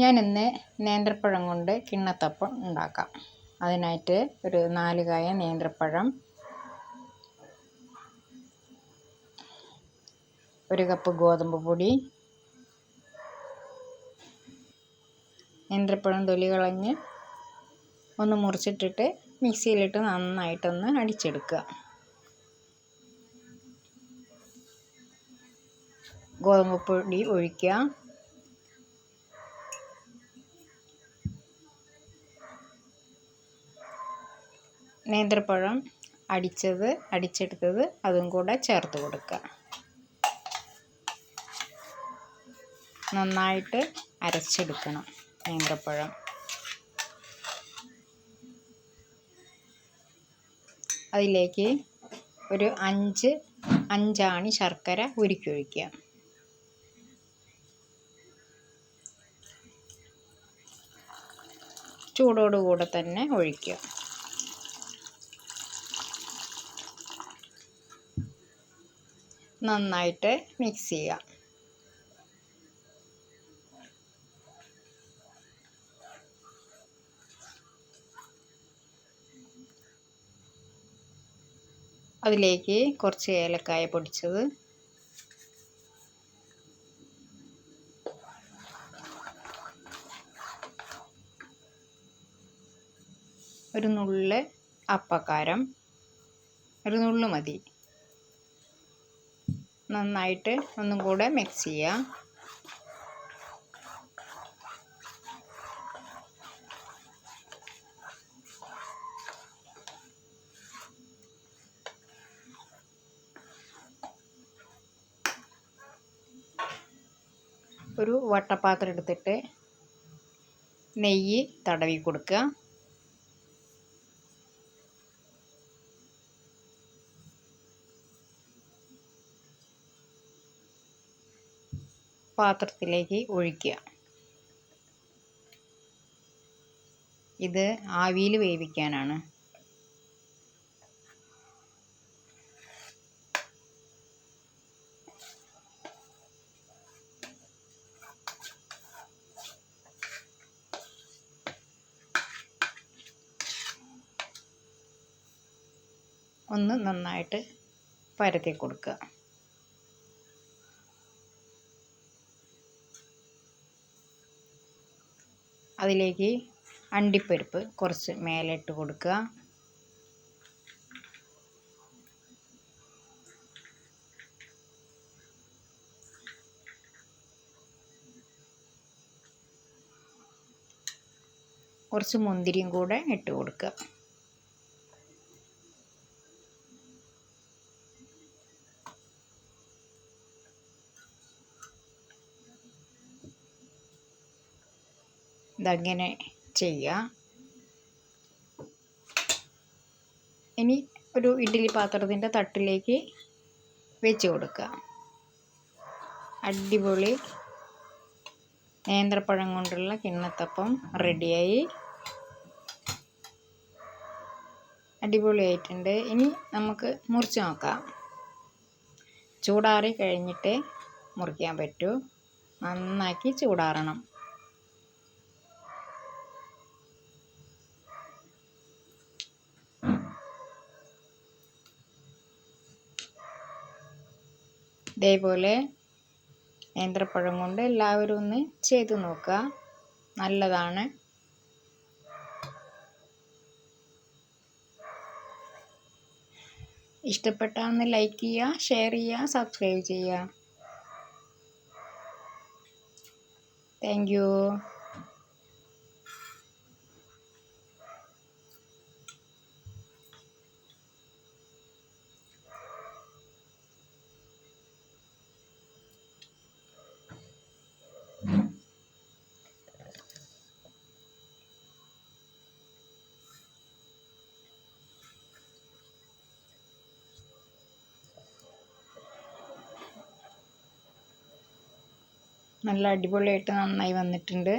ഞാനിന്ന് നേന്ത്രപ്പഴം കൊണ്ട് കിണ്ണത്തപ്പം ഉണ്ടാക്കാം. അതിനായിട്ട് ഒരു നാല് കായ നേന്ത്രപ്പഴം ഒരു കപ്പ് ഗോതമ്പ് പൊടി നേന്ത്രപ്പഴം തൊലി കളഞ്ഞ് ഒന്ന് മുറിച്ചിട്ടിട്ട് മിക്സിയിലിട്ട് നന്നായിട്ടൊന്ന് അടിച്ചെടുക്കുക. ഗോതമ്പ് പൊടി ഒഴിക്കുക. നേന്ത്രപ്പഴം അടിച്ചത് അടിച്ചെടുത്തത് അതും കൂടെ ചേർത്ത് കൊടുക്കുക. നന്നായിട്ട് അരച്ചെടുക്കണം നേന്ത്രപ്പഴം. അതിലേക്ക് ഒരു അഞ്ച് അഞ്ചാണി ശർക്കര ഉരുക്കിയൊഴിക്കുക. ചൂടോടുകൂടെ തന്നെ ഒഴിക്കുക. നന്നായിട്ട് മിക്സ് ചെയ്യുക. അതിലേക്ക് കുറച്ച് ഏലക്കായ പൊടിച്ചത്. ഒരു നുള്ള് അപ്പക്കാരം. ഒരു നുള്ള് മതി. നന്നായിട്ട് ഒന്നും കൂടെ മിക്സ് ചെയ്യുക ഒരു വട്ടപ്പാത്രം എടുത്തിട്ട് നെയ്യ് തടവി കൊടുക്കുക. പാത്രത്തിലേക്ക് ഒഴിക്കുക. ഇത് ആവിയിൽ വേവിക്കാനാണ്. ഒന്ന് നന്നായിട്ട് പരത്തി കൊടുക്കുക. അതിലേക്ക് അണ്ടിപ്പരിപ്പ് കുറച്ച് മേലെ ഇട്ട് കൊടുക്കുക. കുറച്ച് മുന്തിരിയും കൂടെ ഇട്ട് കൊടുക്കുക. ഇതങ്ങനെ ചെയ്യുക ഇനി ഒരു ഇഡ്ഡലി പാത്രത്തിന്റെ തട്ടിലേക്ക് വെച്ച് കൊടുക്കുക. അടിപൊളി നേന്ത്രപ്പഴം കൊണ്ടുള്ള കിണ്ണത്തപ്പം റെഡിയായി. അടിപൊളിയായിട്ടുണ്ട്. ഇനി നമുക്ക് മുറിച്ച് നോക്കാം. ചൂടാറി കഴിഞ്ഞിട്ട് മുറിക്കാൻ പറ്റൂ. നന്നാക്കി ചൂടാറണം. ഇതേപോലെ നേന്ത്രപ്പഴം കൊണ്ട് എല്ലാവരും ഒന്ന് ചെയ്തു നോക്കുക. നല്ലതാണ്. ഇഷ്ടപ്പെട്ടാന്ന് ലൈക്ക് ചെയ്യുക ഷെയർ ചെയ്യുക സബ്സ്ക്രൈബ് ചെയ്യുക. താങ്ക് യു നല്ല അടിപൊളിയായിട്ട് നന്നായി വന്നിട്ടുണ്ട്.